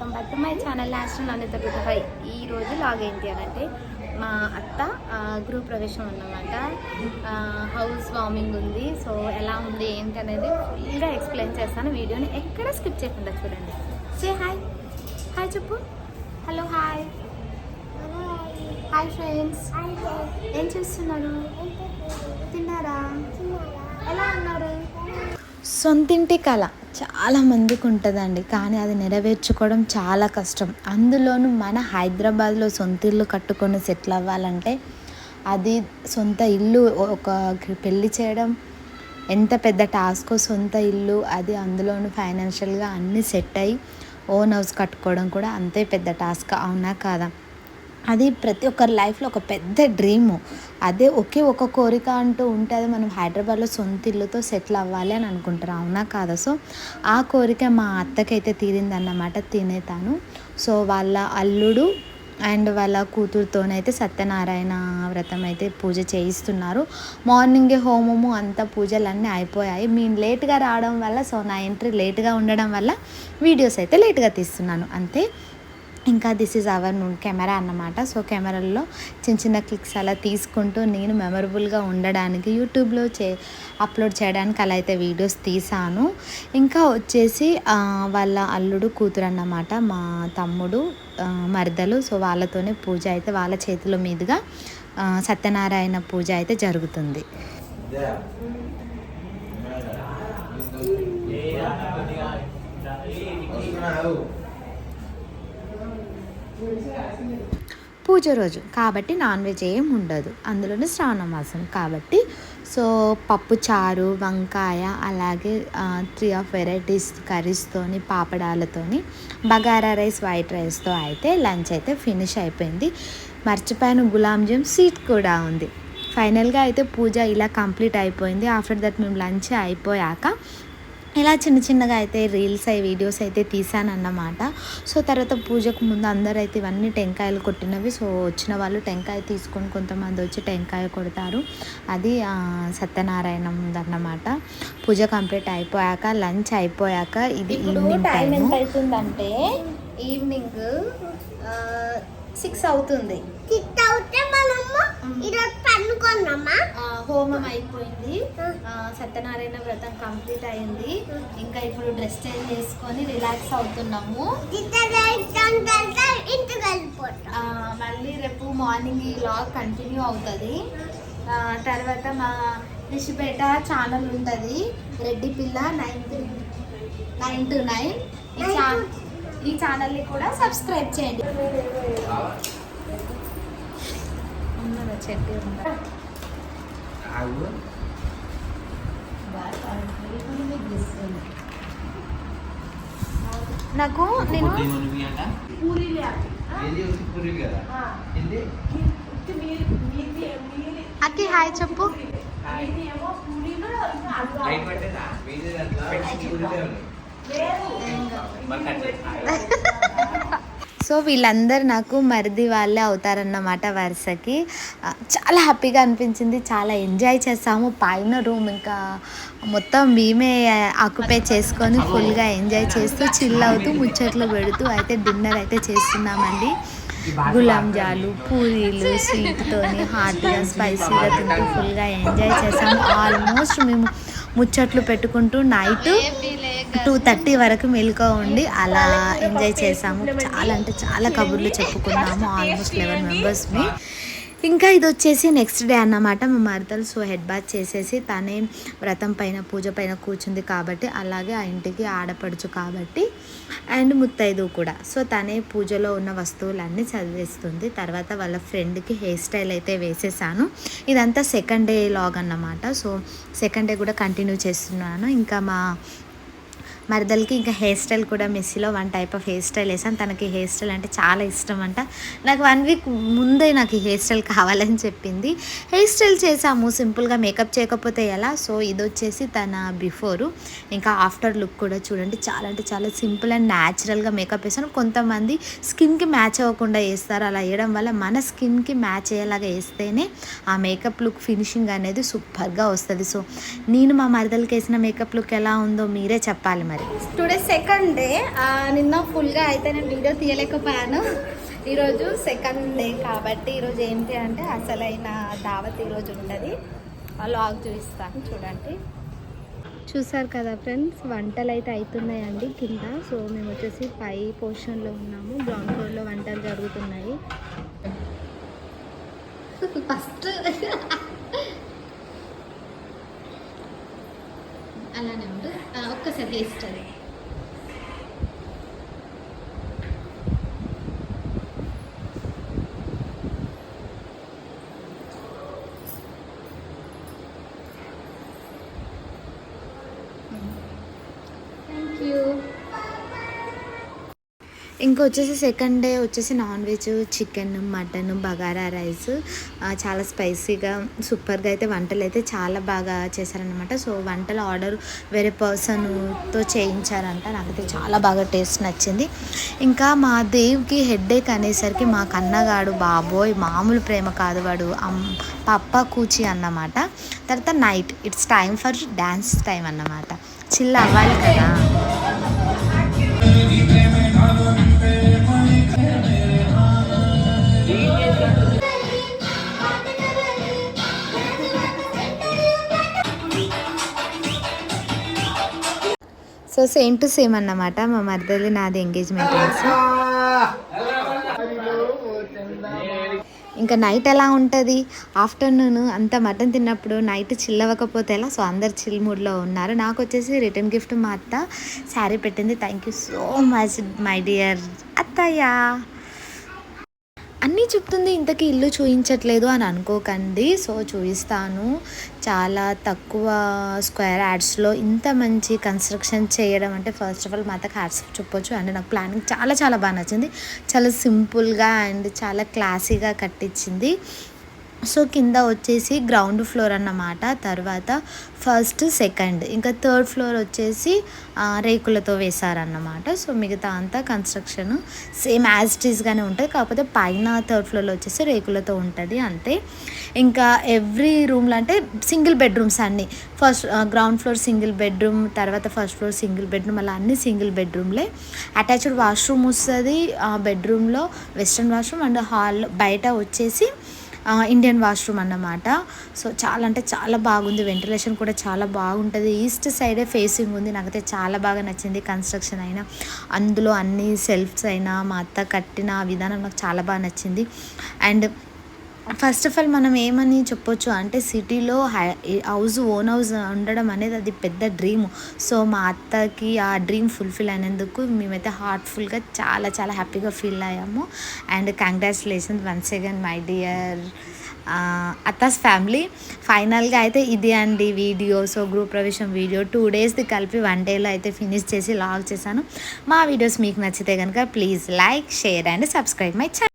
Welcome back to my channel national Navaneetha two five ఈ రోజు log ఏంటి అని అంటే మా అత్త ఆ, గృహ ప్రవేశం అన్నమాట హౌస్ వార్మింగ్ ఉంది. సో ఎలా ఉంది ఏంటి అనేది ఫుల్గా ఎక్స్ప్లెయిన్ చేస్తాను. వీడియోని ఎక్కడ స్కిప్ చేయకుండా చూడండి. సే హాయ్ హాయ్ చెప్పు. హలో హాయ్ హాయ్ ఫ్రెండ్స్ ఏం చేస్తున్నారు? తిన్నారా? ఎలా ఉన్నారు? సొంతింటి కళ. చాలా మందికి ఉంటుందండి. కానీ అది నెరవేర్చుకోవడం చాలా కష్టం. అందులోనూ మన హైదరాబాద్లో సొంత ఇల్లు కట్టుకొని సెటిల్ అవ్వాలంటే అది సొంత ఇల్లు ఒక పెళ్ళి చేయడం ఎంత పెద్ద టాస్క్ సొంత ఇల్లు అది అందులోనూ ఫైనాన్షియల్గా అన్నీ సెట్ అయ్యి ఓన్ హౌస్ కట్టుకోవడం కూడా అంతే పెద్ద టాస్క్. అవునా కాదా? అది ప్రతి ఒక్కరి లైఫ్లో ఒక పెద్ద డ్రీము. అదే ఒకే ఒక కోరిక అంటూ ఉంటే అది మనం హైదరాబాద్లో సొంత ఇల్లుతో సెటిల్ అవ్వాలి అని అనుకుంటారు. అవునా కాదా? సో ఆ కోరిక మా అత్తకైతే తీరిందన్నమాట. తినేతాను సో వాళ్ళ అల్లుడు అండ్ వాళ్ళ కూతురుతోనైతే సత్యనారాయణ వ్రతం అయితే పూజ చేయిస్తున్నారు. మార్నింగే హోమము అంతా పూజలన్నీ అయిపోయాయి. మేము లేట్గా రావడం వల్ల సో నా ఎంట్రీ లేట్గా ఉండడం వల్ల వీడియోస్ అయితే లేట్గా తీస్తున్నాను. అంతే. ఇంకా దిస్ ఈజ్ అవర్ కెమెరా అన్నమాట. సో కెమెరాల్లో చిన్న చిన్న క్లిక్స్ అలా తీసుకుంటూ నేను మెమరబుల్గా ఉండడానికి యూట్యూబ్లో చే అప్లోడ్ చేయడానికి అలా అయితే వీడియోస్ తీసాను. ఇంకా వచ్చేసి వాళ్ళ అల్లుడు కూతురు అన్నమాట మా తమ్ముడు ఆ, మరదలు. సో వాళ్ళతోనే పూజ అయితే వాళ్ళ చేతుల మీదుగా సత్యనారాయణ పూజ అయితే జరుగుతుంది. పూజ రోజు. కాబట్టి నాన్ వెజ్ ఏం ఉండదు. అందులోనే శ్రావణ మాసం కాబట్టి. సో పప్పు చారు వంకాయ అలాగే త్రీ ఆఫ్ వెరైటీస్ కర్రీస్తోని పాపడాలతోని బగారా రైస్ వైట్ రైస్తో అయితే లంచ్ అయితే ఫినిష్ అయిపోయింది. మర్చిపోయిన గులాబ్ జామ్ సీట్ కూడా ఉంది. ఫైనల్గా అయితే పూజ ఇలా కంప్లీట్ అయిపోయింది. ఆఫ్టర్ దట్ మేము లంచ్ అయిపోయాక ఇలా చిన్న చిన్నగా అయితే రీల్స్ అయి వీడియోస్ అయితే తీసానన్నమాట సో తర్వాత పూజకు ముందు అందరూ అయితే ఇవన్నీ టెంకాయలు కొట్టినవి. సో వచ్చిన వాళ్ళు టెంకాయ తీసుకొని కొంతమంది వచ్చి టెంకాయ కొడతారు. అది సత్యనారాయణ అన్నమాట. పూజ కంప్లీట్ అయిపోయాక లంచ్ అయిపోయాక ఇది ఈవినింగ్ టైం ఎంత అవుతుందంటే ఈవినింగ్ సిక్స్ అవుతుంది. మనము ఈరోజు పన్నుకున్నామా ఆ, హోమం అయిపోయింది. సత్యనారాయణ వ్రతం కంప్లీట్ అయింది. ఇంకా ఇప్పుడు డ్రెస్ చేంజ్ చేసుకొని రిలాక్స్ అవుతున్నాము. మళ్ళీ రేపు మార్నింగ్ ఈ లాగ్ కంటిన్యూ అవుతుంది. తర్వాత మా రిషిపేట ఛానల్ ఉంటుంది. రెడ్డి పిల్ల నైన్ నైన్ టు నైన్ ఈ ఛానల్ని కూడా సబ్స్క్రైబ్ చేయండి. చెట్టు ఉందా? నాకు నేను అక్కి హాయ్ చెప్పు సో వీళ్ళందరూ నాకు మరిది వాళ్ళే అవుతారన్నమాట వరుసకి. చాలా హ్యాపీగా అనిపించింది చాలా ఎంజాయ్ చేసాము. పైన రూమ్ ఇంకా మొత్తం మేమే ఆక్యుపై చేసుకొని ఫుల్గా ఎంజాయ్ చేస్తూ చిల్ అవుతూ ముచ్చట్లు పెడుతూ అయితే డిన్నర్ అయితే చేస్తున్నామండి. గులాబ్ జాలు పూరీలు స్వీట్తోని హాట్గా స్పైసీగా తింటూ ఫుల్గా ఎంజాయ్ చేసాము. ఆల్మోస్ట్ మేము ముచ్చట్లు పెట్టుకుంటూ నైట్ టూ థర్టీ వరకు మెలుకో ఉండి అలా ఎంజాయ్ చేసాము. చాలా అంటే చాలా కబుర్లు చెప్పుకున్నాము ఆల్మోస్ట్ లెవెన్ మెంబర్స్ని ఇంకా ఇది వచ్చేసి నెక్స్ట్ డే అన్నమాట. మా మరదలు సో హెడ్ బాత్ చేసేసి తనే వ్రతం పైన పూజ పైన కూర్చుంది కాబట్టి అలాగే ఆ ఇంటికి ఆడపడుచు కాబట్టి అండ్ ముత్తైదు కూడా. సో తనే పూజలో ఉన్న వస్తువులన్నీ చదివేస్తుంది. తర్వాత వాళ్ళ ఫ్రెండ్కి హెయిర్ స్టైల్ అయితే వేసేసాను. ఇదంతా సెకండ్ డే లాగ్ అన్నమాట. సో సెకండ్ డే కూడా కంటిన్యూ చేస్తున్నాను. ఇంకా మా మరదలకి ఇంకా హెయిర్ స్టైల్ కూడా మెస్సీలో one type of hair style వేసాను. తనకి హెయిర్ స్టైల్ అంటే చాలా ఇష్టం అంట నాకు వన్ వీక్ ముందే నాకు ఈ హెయిర్ స్టైల్ కావాలని చెప్పింది. హెయిర్ స్టైల్ చేసాము సింపుల్గా మేకప్ చేయకపోతే ఎలా? సో ఇది వచ్చేసి తన బిఫోరు. ఇంకా ఆఫ్టర్ లుక్ కూడా చూడండి. చాలా అంటే చాలా సింపుల్ అండ్ న్యాచురల్గా మేకప్ వేసాను. కొంతమంది స్కిన్కి మ్యాచ్ అవ్వకుండా వేస్తారు. అలా వేయడం వల్ల మన స్కిన్కి మ్యాచ్ అయ్యేలాగా వేస్తేనే ఆ మేకప్ లుక్ ఫినిషింగ్ అనేది సూపర్గా వస్తుంది. సో నేను మా మరదలకి వేసిన మేకప్ లుక్ ఎలా ఉందో మీరే చెప్పాలి మరి. మరి. టుడే సెకండ్ డే నిన్న ఫుల్గా అయితే నేను వీడియో తీయలేకపోయాను. ఈరోజు సెకండ్ డే కాబట్టి ఈరోజు ఏంటి అంటే అసలైన దావత్ ఈరోజు ఉన్నది లాగ్ చూపిస్తాను చూడండి. చూసారు కదా ఫ్రెండ్స్ వంటలు అయితే అవుతున్నాయండి కింద. సో మేము వచ్చేసి పై పోర్షన్లో ఉన్నాము. గ్రౌండ్ ఫ్లోర్లో వంటలు జరుగుతున్నాయి. ఫస్ట్ అలానే ఉంది ఆ, ఒక్కసారి ఇంకా వచ్చేసి సెకండ్ డే వచ్చేసి non veg chicken mutton bagara rice చాలా స్పైసీగా సూపర్గా అయితే వంటలు అయితే చాలా బాగా చేశారనమాట సో వంటల ఆర్డర్ వేరే పర్సన్తో చేయించారంట. నాకైతే చాలా బాగా టేస్ట్ నచ్చింది. ఇంకా మా దేవ్కి హెడ్ఏక్ అనేసరికి మా కన్నగాడు బాబోయ్ మామూలు ప్రేమ కాదు వాడు. అమ్ పప్ప కూచి అన్నమాట. తర్వాత night it's time for dance time అన్నమాట. చిల్ అవ్వాలి కదా. సో సేమ్ టు సేమ్ అన్నమాట. మా మరదలి నాది ఎంగేజ్మెంట్ ఇంకా నైట్ ఎలా ఉంటుంది? ఆఫ్టర్నూన్ అంత మటన్ తిన్నప్పుడు నైట్ చిల్ అవ్వకపోతే ఎలా? సో అందరు చిల్ మూడ్లో ఉన్నారు. నాకు వచ్చేసి రిటర్న్ గిఫ్ట్ మా అత్త శారీ పెట్టింది. Thank you so much my dear అత్తయ్యా. అన్నీ చెప్తుంది ఇంతకీ ఇల్లు చూపించట్లేదు అని అనుకోకండి. సో చూపిస్తాను చాలా తక్కువ స్క్వేర్ యాడ్స్లో ఇంత మంచి కన్స్ట్రక్షన్ చేయడం అంటే ఫస్ట్ ఆఫ్ ఆల్ మా అత్తకి హ్యాడ్స్ చెప్పొచ్చు. అండ్ నాకు ప్లానింగ్ చాలా చాలా బాగా నచ్చింది. చాలా సింపుల్గా అండ్ చాలా క్లాసీగా కట్టించింది సో కింద వచ్చేసి గ్రౌండ్ ఫ్లోర్ అన్నమాట. తర్వాత ఫస్ట్ సెకండ్. ఇంకా థర్డ్ ఫ్లోర్ వచ్చేసి రేకులతో వేశారన్నమాట. సో మిగతా అంతా కన్స్ట్రక్షన్ సేమ్ యాజ్ ఇట్ ఉంటుంది కాకపోతే పైన థర్డ్ ఫ్లోర్లో వచ్చేసి రేకులతో ఉంటుంది అంతే. ఇంకా ఎవ్రీ రూమ్లో అంటే సింగిల్ బెడ్రూమ్స్ అన్నీ. First ground floor single bedroom తర్వాత ఫస్ట్ ఫ్లోర్ సింగిల్ బెడ్రూమ్ అలా అన్ని సింగిల్ బెడ్రూమ్లే. అటాచ్డ్ వాష్రూమ్ వస్తుంది ఆ బెడ్రూమ్లో వెస్ట్రన్ వాష్రూమ్ అండ్ హాల్ బయట వచ్చేసి ఇండియన్ వాష్రూమ్ అన్నమాట. సో చాలా అంటే చాలా బాగుంది. వెంటిలేషన్ కూడా చాలా బాగుంటుంది. ఈస్ట్ సైడే ఫేసింగ్ ఉంది. నాకైతే చాలా బాగా నచ్చింది కన్స్ట్రక్షన్ అయినా. అందులో అన్ని సెల్ఫ్స్ అయినా మా అత్త కట్టిన విధానం నాకు చాలా బాగా నచ్చింది. అండ్ ఫస్ట్ ఆఫ్ ఆల్ మనం ఏమని చెప్పొచ్చు అంటే సిటీలో హౌస్ ఓన్ హౌస్ ఉండడం అనేది అది పెద్ద డ్రీమ్. సో మా అత్తకి ఆ డ్రీమ్ ఫుల్ఫిల్ అయినందుకు మేమైతే హార్ట్ఫుల్గా చాలా చాలా హ్యాపీగా ఫీల్ అయ్యాము. And congratulations once again my dear అత్తాస్ family. ఫైనల్గా అయితే ఇది అండి వీడియో. సో గ్రూప్ ప్రవేశం వీడియో. టూ డేస్ది కలిపి వన్ డేలో అయితే ఫినిష్ చేసి లాగ్ చేశాను. మా వీడియోస్ మీకు నచ్చితే కనుక please like share and subscribe my channel